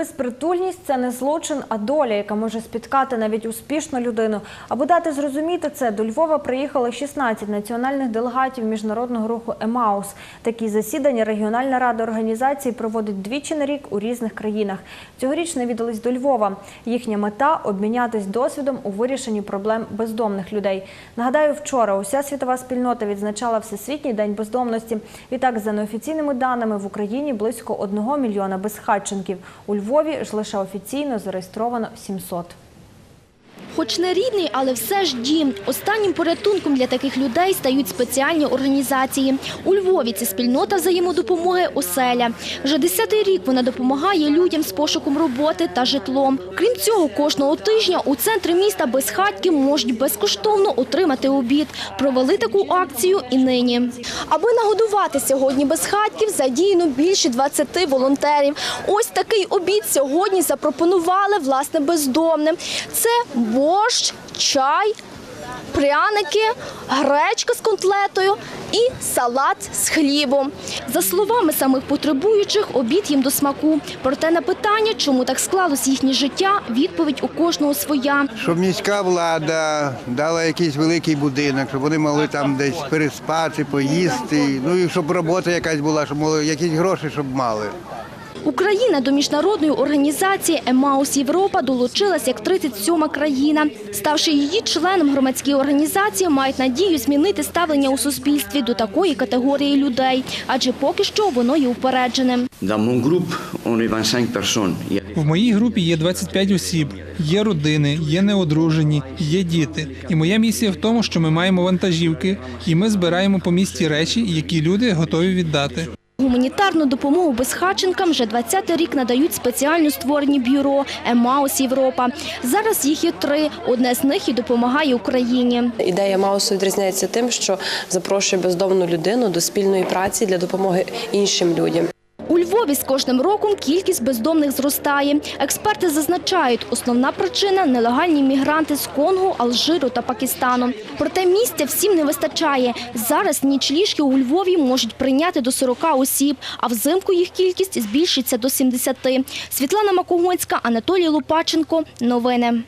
Безпритульність це не злочин, а доля, яка може спіткати навіть успішну людину. Аби дати зрозуміти це, до Львова приїхали 16 національних делегатів міжнародного руху Емаус. Такі засідання регіональна рада організації проводить двічі на рік у різних країнах. Цьогоріч навідались до Львова. Їхня мета обмінятись досвідом у вирішенні проблем бездомних людей. Нагадаю, вчора уся світова спільнота відзначала Всесвітній день бездомності. Відтак, за неофіційними даними, в Україні близько 1 мільйона безхатченків. У Львові ж лише офіційно зареєстровано 700. Хоч не рідний, але все ж дім. Останнім порятунком для таких людей стають спеціальні організації. У Львові це спільнота взаємодопомоги «Оселя». Вже десятий рік вона допомагає людям з пошуком роботи та житлом. Крім цього, кожного тижня у центрі міста безхатьки можуть безкоштовно отримати обід. Провели таку акцію і нині. Аби нагодувати сьогодні безхатьків, задіяно більше 20 волонтерів. Ось такий обід сьогодні запропонували власне бездомним. Це борщ, чай, пряники, гречка з котлетою і салат з хлібом. За словами самих потребуючих, обід їм до смаку. Проте на питання, чому так склалось їхнє життя, відповідь у кожного своя. Щоб міська влада дала якийсь великий будинок, щоб вони могли там десь переспати, поїсти. Ну і щоб робота якась була, щоб могли якісь гроші, щоб мали. Україна до міжнародної організації «Емаус Європа» долучилась як 37-ма країна. Ставши її членом, громадські організації мають надію змінити ставлення у суспільстві до такої категорії людей, адже поки що воно є упередженим. Dans mon groupe, on est 25 personnes. Il y a В моїй групі є 25 осіб, є родини, є неодружені, є діти. І моя місія в тому, що ми маємо вантажівки, і ми збираємо по місті речі, які люди готові віддати. Гуманітарну допомогу безхатченкам вже 20-й рік надають спеціально створені бюро «Емаус Європа». Зараз їх є три. Одне з них і допомагає Україні. Ідея Маусу відрізняється тим, що запрошує бездомну людину до спільної праці для допомоги іншим людям. Львові з кожним роком кількість бездомних зростає. Експерти зазначають, основна причина – нелегальні мігранти з Конго, Алжиру та Пакистану. Проте місця всім не вистачає. Зараз нічліжки у Львові можуть прийняти до 40 осіб, а взимку їх кількість збільшиться до 70. Світлана Макогонська, Анатолій Лупаченко. Новини.